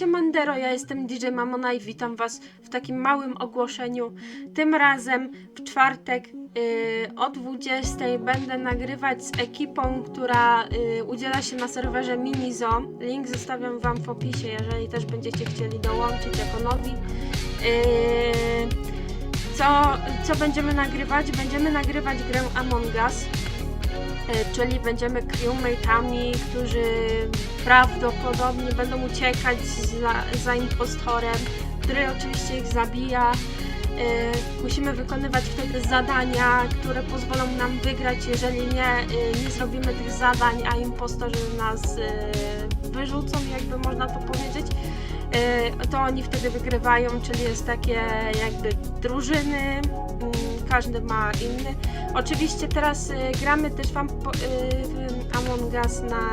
się Mandero, ja jestem DJ Mamona i witam Was w takim małym ogłoszeniu. Tym razem w czwartek yy, o 20 będę nagrywać z ekipą, która yy, udziela się na serwerze Minizo. Link zostawiam Wam w opisie, jeżeli też będziecie chcieli dołączyć jako nowi. Yy, co, co będziemy nagrywać? Będziemy nagrywać grę Among Us. E, czyli będziemy crewmate'ami, którzy prawdopodobnie będą uciekać za, za impostorem, który oczywiście ich zabija. E, Musimy wykonywać wtedy zadania, które pozwolą nam wygrać. Jeżeli nie, e, nie zrobimy tych zadań, a impostorzy nas wyrzucą, jakby można to powiedzieć, to oni wtedy wygrywają, czyli jest takie jakby drużyny, każdy ma inny. Oczywiście teraz y, gramy też y, w Among Us na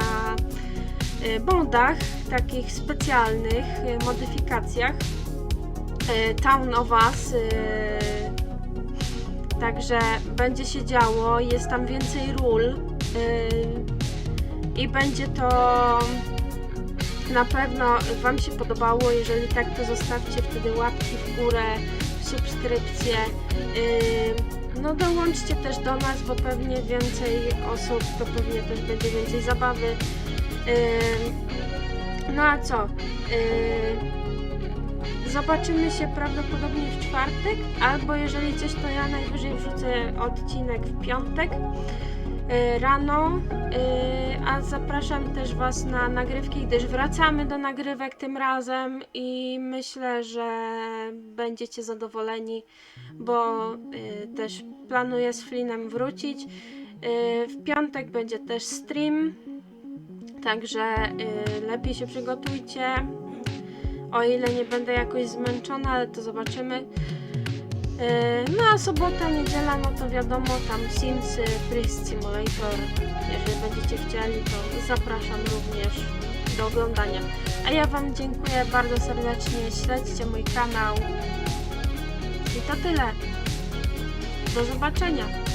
y, bondach, takich specjalnych y, modyfikacjach. Y, Town of Us. Y, także będzie się działo, jest tam więcej ról y, i będzie to na pewno Wam się podobało. Jeżeli tak, to zostawcie wtedy łapki w górę, subskrypcje. Yy, no dołączcie też do nas, bo pewnie więcej osób, to pewnie też będzie więcej zabawy. No a co? Zobaczymy się prawdopodobnie w czwartek, albo jeżeli coś, to ja najwyżej wrzucę odcinek w piątek rano, yy, a zapraszam też Was na nagrywki, gdyż wracamy do nagrywek tym razem i myślę, że będziecie zadowoleni, bo yy, też planuję z Flinem wrócić. W piątek będzie też stream, także lepiej się przygotujcie. O ile nie będę jakoś zmęczona, ale to zobaczymy. Yy, No a sobota, niedziela, no to wiadomo, tam Sims, Priest Simulator. Jeżeli będziecie chcieli, to zapraszam również do oglądania. A ja Wam dziękuję bardzo serdecznie, śledźcie mój kanał. I to tyle. Do zobaczenia.